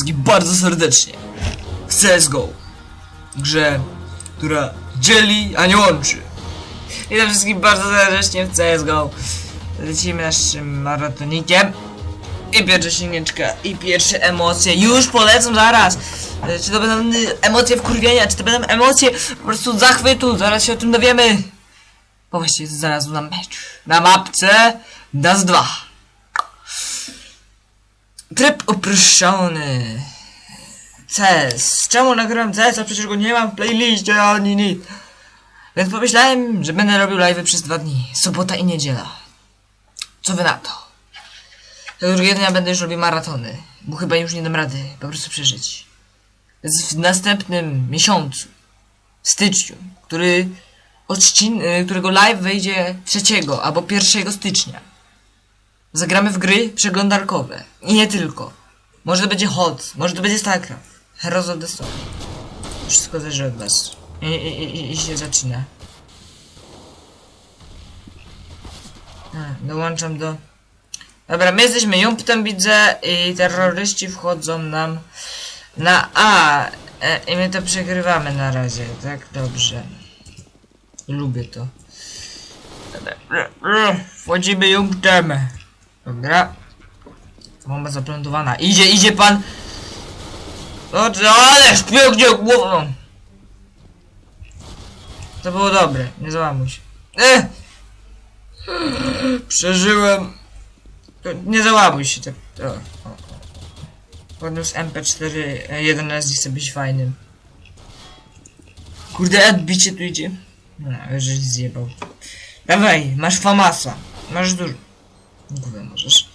wszystkich bardzo serdecznie w CSGO. Grze, która dzieli, a nie łączy. Witam wszystkich bardzo serdecznie w CSGO. Lecimy naszym maratonikiem. I pierwsza silniczka, i pierwsze emocje już polecą zaraz. E, Czy to będą emocje wkurwienia, czy to będą emocje po prostu zachwytu, zaraz się o tym dowiemy. Bo właściwie zaraz na mecz. Na mapce DAS 2. Tryb uproszczony. CS. Czemu nagrałem CS, a przecież go nie mam w playliście ani nic. Więc pomyślałem, że będę robił live przez dwa dni. Sobota i niedziela. Co wy na to? Tego drugiego dnia będę już robił maratony. Bo chyba już nie dam rady po prostu przeżyć. Więc w następnym miesiącu, w styczniu, który odcin, y, którego live wejdzie 3 albo 1 stycznia. Zagramy w gry przeglądarkowe. I nie tylko. Może to będzie HOT, może to będzie StarCraft. Heroes of the Storm. Wszystko zależy od was. I, i, i, i się zaczyna. A, dołączam do... Dobra, my jesteśmy Jumptem, widzę, i terroryści wchodzą nam na A. E, I my to przegrywamy na razie, tak? Dobrze. Lubię to. Wchodzimy Jumptem. Dobra. Bomba zaplantowana. Idzie, idzie pan! Dobrze, ależ pięknie głową! To było dobre, nie załamuj się. Eh! Przeżyłem. Nie załamuj się tak. O, o. Podniósł MP4, e, jeden raz nie chce być fajnym. Kurde, odbicie tu idzie. No, żeś zjebał. Dawaj, masz famasa. Masz dużo. Kurde, możesz.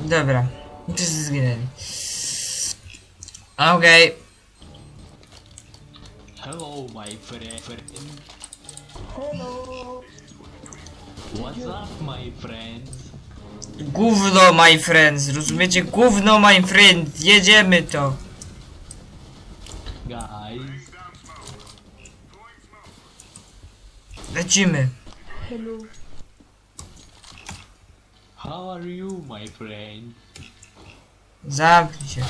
Dobra. I wszyscy zginęli. Okej. Hello, my friend. Hello. What's up, my friends? Gówno, my friends. Rozumiecie? Gówno, my friend. Jedziemy to. Guys, Lecimy. How are you, my friend? Zamknij się.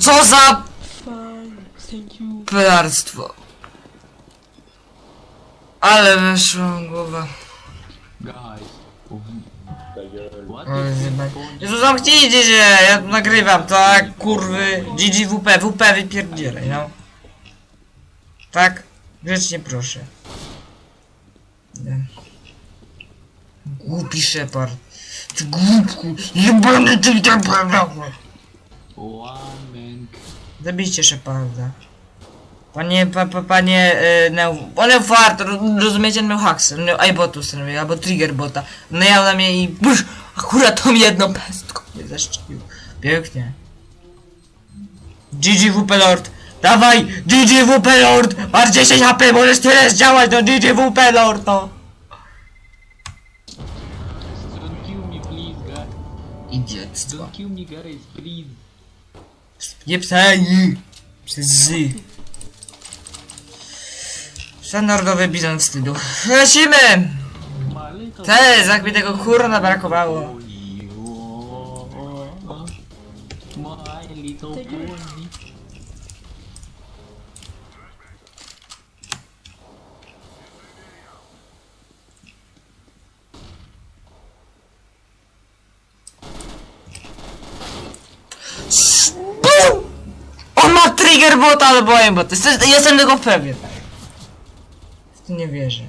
Co za Fine, thank you. pelarstwo. Ale weszła głowa. Guys, what O, is phone? Jezu, zamknijcie się! Ja tu nagrywam, tak? Kurwy. GGWP, WP wypierdzielaj, no. Tak? Grzecznie proszę. Głupi Shepard. Ty głupku. Jebany ty One man. Zabijcie Sheparda. Panie, pa, pa, panie, e, Neu, on miał fart, ro- rozumiecie, on miał haksy, on miał iBotu sobie, albo trigger bota. Najał na mnie i busz, akurat tą jedną pestką mnie zaszczepił. Pięknie. GGWP Lord, dawaj, GGWP Lord, masz 10 HP, możesz tyle zdziałać, no GGWP Lord, no. Don't kill me, please, guys. Idiotstwo. Don't kill me, guys, please. Nie psani. Przez zy. Standardowy bizon wstydu. Lecimy! My little Te, jak mi tego kurna brakowało. oh, oh. My little pony. BUM! On ma bota albo aimbot. Jestem, jestem tego pewien. W to nie wierzę.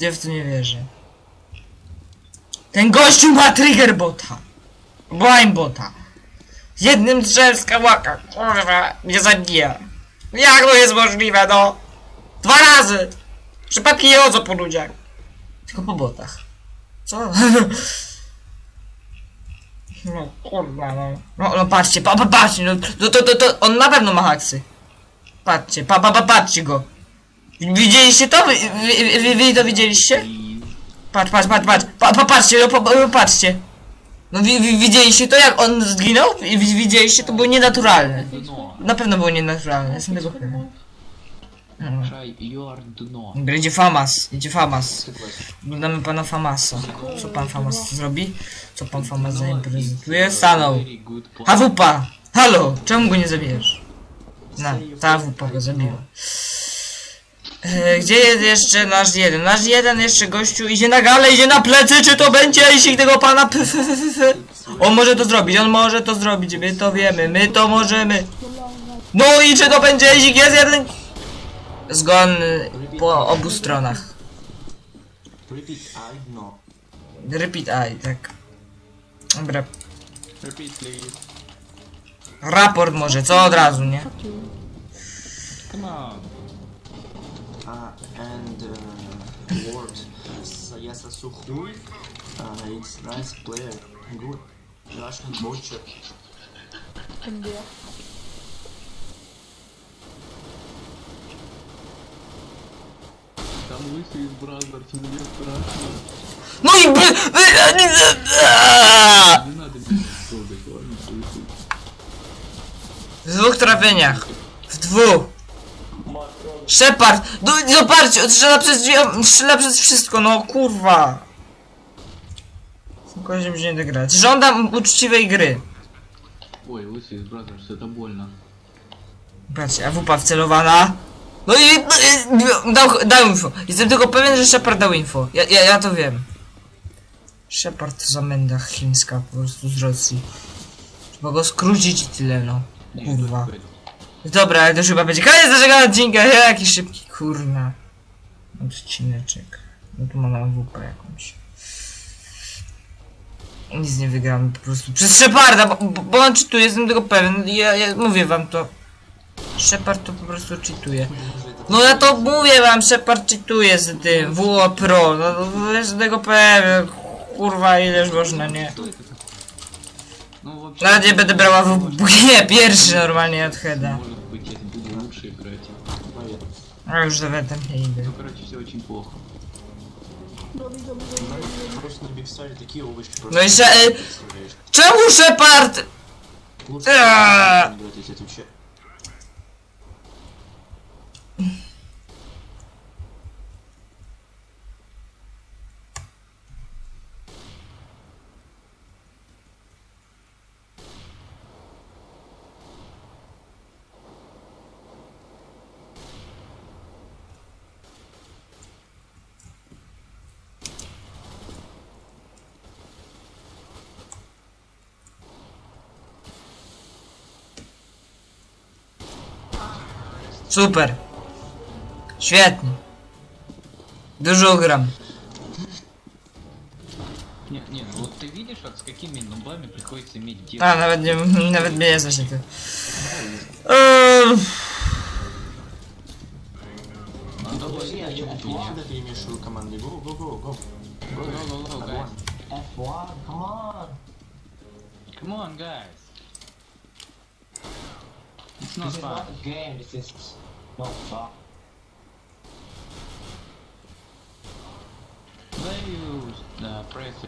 Ja w to nie wierzę. Ten gościu ma trigger bota. Albo aimbota. Jednym strzałem z kałaka. Kurwa, mnie zabija. Jak to jest możliwe, no? Dwa razy! Przypadki nie chodzą po ludziach. Tylko po botach. Co? No kurwa no. No, no patrzcie, pa, pa, patrzcie, no to, to, to, to on na pewno ma haksy. Patrzcie, pa, pa, pa, patrzcie go. Widzieliście to? Wy, wy, wy, wy to widzieliście? Patrz, patrz, patrz, patrz. Pa, pa, patrzcie, no, pa, pa, no, patrzcie. No wi, wi, widzieliście to jak on zginął? Wi, widzieliście? To było nienaturalne. Na pewno było nienaturalne, jestem tego pewien. Będzie Famas, idzie Famas. Oglądamy pana Famasa. Co pan Famas zrobi? Co pan Famas zaimprezentuje? Stanął. Hawupa! Halo! Czemu go nie zabijesz? No, ta Hawupa go zabiła. E, gdzie jest jeszcze nasz jeden? Nasz jeden jeszcze gościu idzie na galę, idzie na plecy, czy to będzie jeśli tego pana. On może to zrobić, on może to zrobić, my to wiemy, my to możemy. No i czy to będzie jeśli jest jeden? Zgon y, po obu stronach. Repeat, I know. Repeat eye, tak. Dobra, Repeat please. Рапорт може, це одразу, ні? Come on. А, and uh, Lord Yasasuhu, it's nice player. Good. Russian butcher. Где? Там лысый из Бразерс, мне. Ну и блин! Не надо меня W dwóch trafieniach. W dwóch. Shepard! No zobaczcie, on strzela przez drzwi, on strzela przez wszystko, no kurwa. Spokojnie się nie grać. Żądam uczciwej gry. Ой, лысый из Бразерс, это больно. Patrzcie, AWP wcelowana. No i no, i- dał, dał info. Jestem tylko pewien, że Shepard dał info. Ja, ja, ja to wiem. Shepard to zamęda chińska po prostu z Rosji. Trzeba go skrócić i tyle no. Kurwa. Dobra, ale to już chyba będzie koniec naszego odcinka. Jaki szybki, kurna. Odcineczek. No tu mam AWP jakąś. Nic nie wygram po prostu. Przez Sheparda, bo, bo, on czytuje, jestem tego pewien. Ja, ja mówię wam to. Shepard to po prostu czytuje. No ja to mówię wam, Shepard czytuje z tym. WO Pro. No, no, no to jest tego pewien. Kurwa, ileż można, nie? Что это такое? Ну вообще... Nawet nie będę brała w... Nie, pierwszy normalnie od heada. Может быть, я буду лучше играть. Поверь. A już nawet tam nie idę. Ну, короче, все очень плохо. Просто на бигстаре такие овощи просто. No i sze... y, представляешь. Czemu Shepard? Лучше Эээ. играть, я тебе отвечаю. Super. Świetnie. Dużo gram. Не, не, ну вот ты видишь, вот с какими нубами приходится иметь дело. A, nawet nie, nawet mnie nie. Eee, Я, команды. Go, go, go, guys. F1, come on. Come on, guys. It's not this fun. Is not a game, this is not fun. They use the press.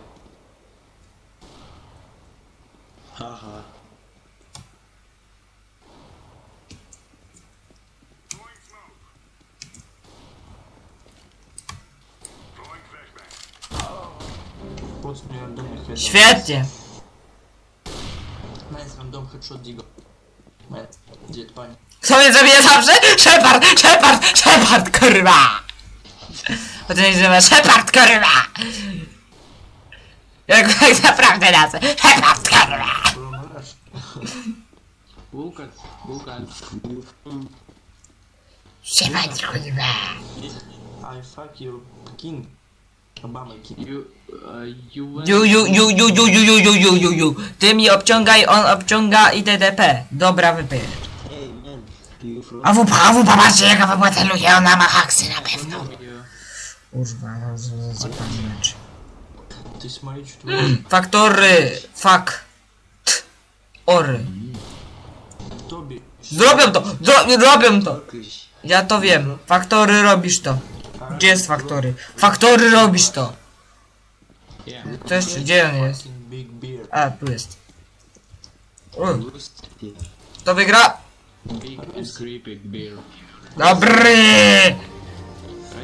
Ага. Świetnie! Nice random headshot digo. Nice. Gdzie pani? Co mnie zawsze? Shepard! Shepard! Shepard, kurwa! Bo to nazywa Shepard, kurwa! Jak tak naprawdę nazwę. Shepard, kurwa! Łukasz, Łukasz. Shepard, kurwa! I fuck you, King. Obama King. You, uh, you went... You, you, you, you, you, you, you, you, you, you, you. Ty mi obciągaj, on obciąga i DDP. Dobra, wypij. Jeśli już roz... AWP, AWP, popatrzcie jaka wypłateluje, ona ma haksy na pewno. Kurwa, zapomnieć. Ty smalić. Mm. Faktory, fak, t, ory. Tobie... Zrobią to, zro, robią to. Ja to wiem, faktory robisz to. Gdzie jest faktory? Faktory robisz to. Co jeszcze, gdzie on jest? A, tu jest. O. To wygra! Big and creepy bear. Dobry!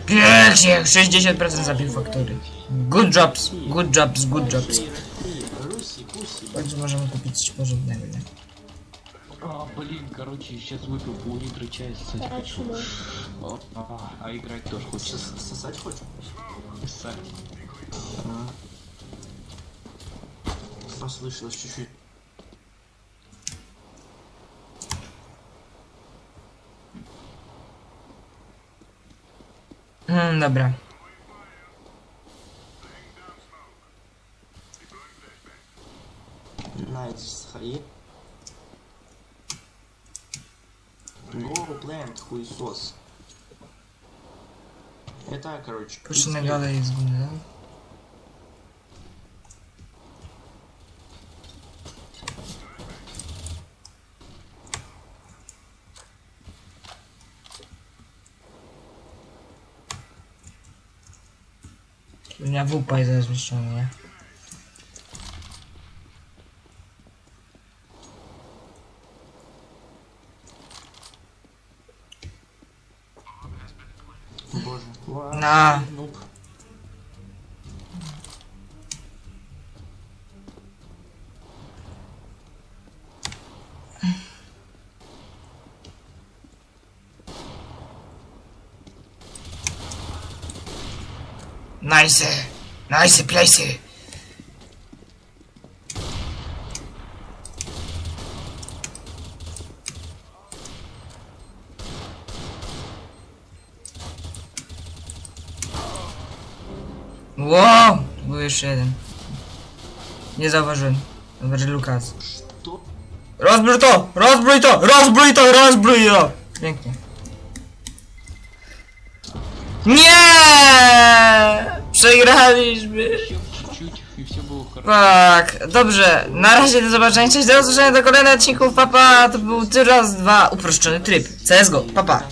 Pięknie, 60% zabił faktory. Good jobs, good jobs, good jobs. Руси, пуси. W końcu możemy kupić coś porządnego, nie? А, блин, короче, сейчас выпил пол-литра чая, ссать хочу. О, а, а играть тоже хочется. Сос- Сосать хочешь? Ссать. Послышалось чуть-чуть. dobra. Найдешь сходи. Лору Плент, хуесос. Это, короче... Пуши награда из гунда, да? górę. Linia wupa jest zmieszczona, nie? Боже. Ладно, На. Nice. Nice place. Wow! Był jeszcze jeden. Nie zauważyłem. Zauważy Lukas. Rozbrój to! Rozbrój to! Rozbrój to! Rozbrój to! Pięknie. Nie! Przegraliśmy! Еще чуть-чуть, и все было хорошо. Tak, dobrze. Na razie do zobaczenia. Cześć, do usłyszenia do kolejnych odcinków. Papa, to był ty raz, dwa, uproszczony tryb. CSGO, papa.